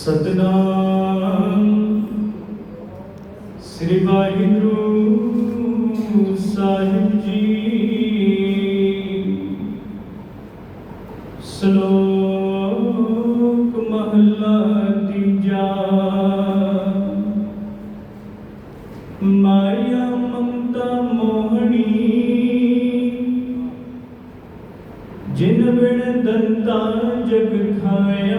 ਸਤਨਾਮ। ਸ੍ਰੀ ਵਾਹਿਗੁਰੂ ਸਾਹਿਬ ਜੀ। ਸ਼ਲੋਕ ਮਹਲਾ ਤੀਜਾ। ਮਾਇਆ ਮਮਤਾ ਮੋਹਣੀ। ਜਿਨ ਬਿਨ ਦੰਤਾ ਜਗ ਖਾਇਆ।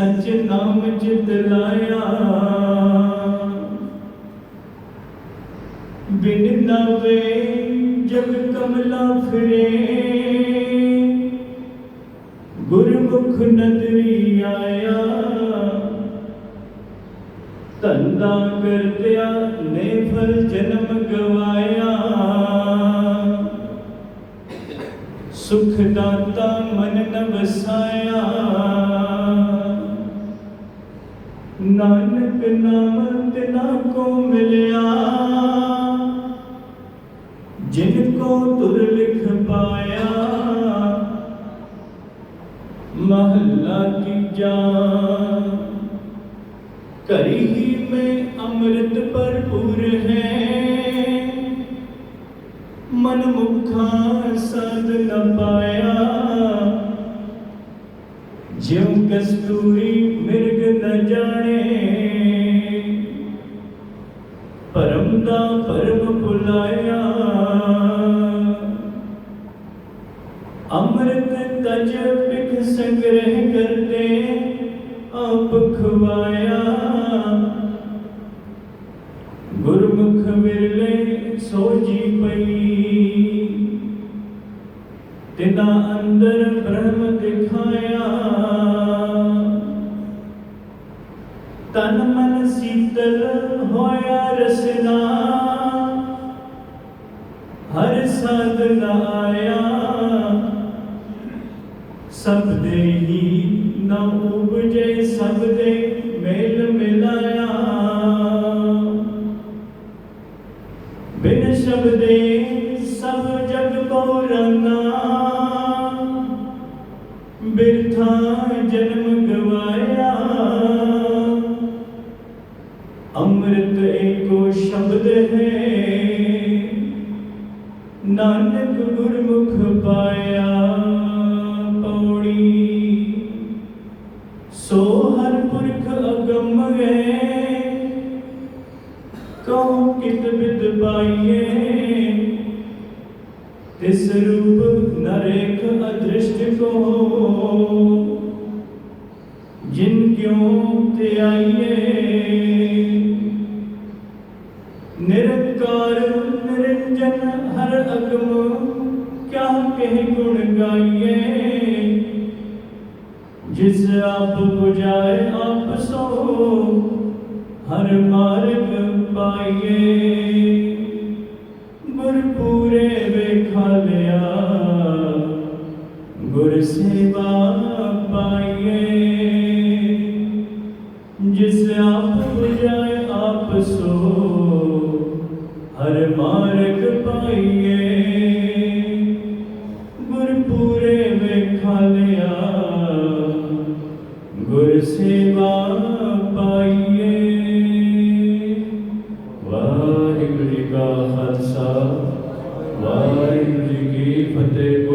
ਸਚ ਨਾਮ ਚਿਤ ਲਾਇਆ। ਬਿਨ ਨਵੇ ਜਗ ਕਮਲਾ ਫਿਰੇ। ਗੁਰਮੁਖ ਨਦਰੀ ਆਇਆ। ਧੰਦਾ ਕਰਦਿਆ ਨੇ ਫਲ ਜਨਮ ਗਵਾਇਆ। ਸੁਖ ਦਾਤਾ ਮਨ ਨ ਵਸਾਇਆ ਨਾਨਕ ਨਾਮ ਤਿਨਾ ਕੋ ਮਿਲਿਆ। ਜਿਨ ਕੋ ਤੁਰ ਲਿਖ ਪਾਇਆ, ਮਹੱਲਾ ਕੀ ਜਾਨ ਕਰੀ ਹੀ ਮੈਂ ਅੰਮ੍ਰਿਤ ਭਰਪੂਰ ਹੈ। ਮਨ ਮੁਖਾ ਸਦ ਨ ਪਾਇਆ। ਜਿਉ ਕਸਤੂਰੀ ਮੇਰੇ ਜਾਣੇ। ਪਰਮ ਦਾ ਪਰਮ ਭੁਲਾਇਆ ਅੰਮ੍ਰਿਤ ਤਜ ਪਿਖ ਸੰਗ੍ਰਹਿ ਕਰਦੇ ਆਪ ਖਵਾਇਆ। ਗੁਰਮੁਖ ਮਿਰਲੇ ਸੋਜੀ ਪਈ। ਤਿਨਾ ਅੰਦਰ ਤਨ ਮਨ ਸੀਤਲ ਹੋਇਆ ਰਸਨਾ। ਹਰ ਸਾਧਨ ਆਇਆ। ਸਭ ਦੇ ਹੀ ਨਾ ਉਪਜੇ, ਸਭ ਦੇ ਮੇਲ ਮਿਲਾਇਆ। ਬਿਨ ਸ਼ਬਦੇ ਸਭ ਜਗ ਪੌਰਾਨਾ ਬਿਰਥਾ ਜਨਮ ਏਕੋ ਸ਼ਬਦ ਹੈ। ਨਾਨਕ ਗੁਰਮੁਖ ਪਾਇਆ ਪੌੜੀ, ਸੋ ਹਰ ਪੁਰਖ ਅਗੰਮ ਹੈ। ਕਉ ਕਿਤ ਬਿਦ ਪਾਈਏ ਤਿਸ ਰੂਪ ਨਰੇਖ ਅਦ੍ਰਿਸ਼ਟ ਕੋ ਜਿਨ ਕਿਉ ਤੇ ਆਈਏ ਨਿਰੰਕਾਰ ਨਿਰੰਜਨ ਹਰ ਅਗਮ, ਕਿਆ ਕਹਿ ਗੁਣ ਗਾਈਏ? ਜਿਸ ਆਪ 부ਝਾਏ ਆਪ ਸੋ ਹਰ ਮਾਰਗ ਪਾਈਏ। ਗੁਰ ਪੂਰੇ ਵੇਖਾ ਲਿਆ, ਗੁਰ ਸੇਵਾ ਹਰ ਮਾਰਗ ਪਾਈਏ। ਗੁਰ ਵੇਖਾ ਲਿਆ। ਗੁਰ ਸੇਵਾ ਪਾਈਏ। ਵਾਹਿਗੁਰੂ ਜੀ ਕਾ ਖਾਲਸਾ, ਵਾਹਿਗੁਰੂ ਜੀ ਕੀ ਫਤਿਹ।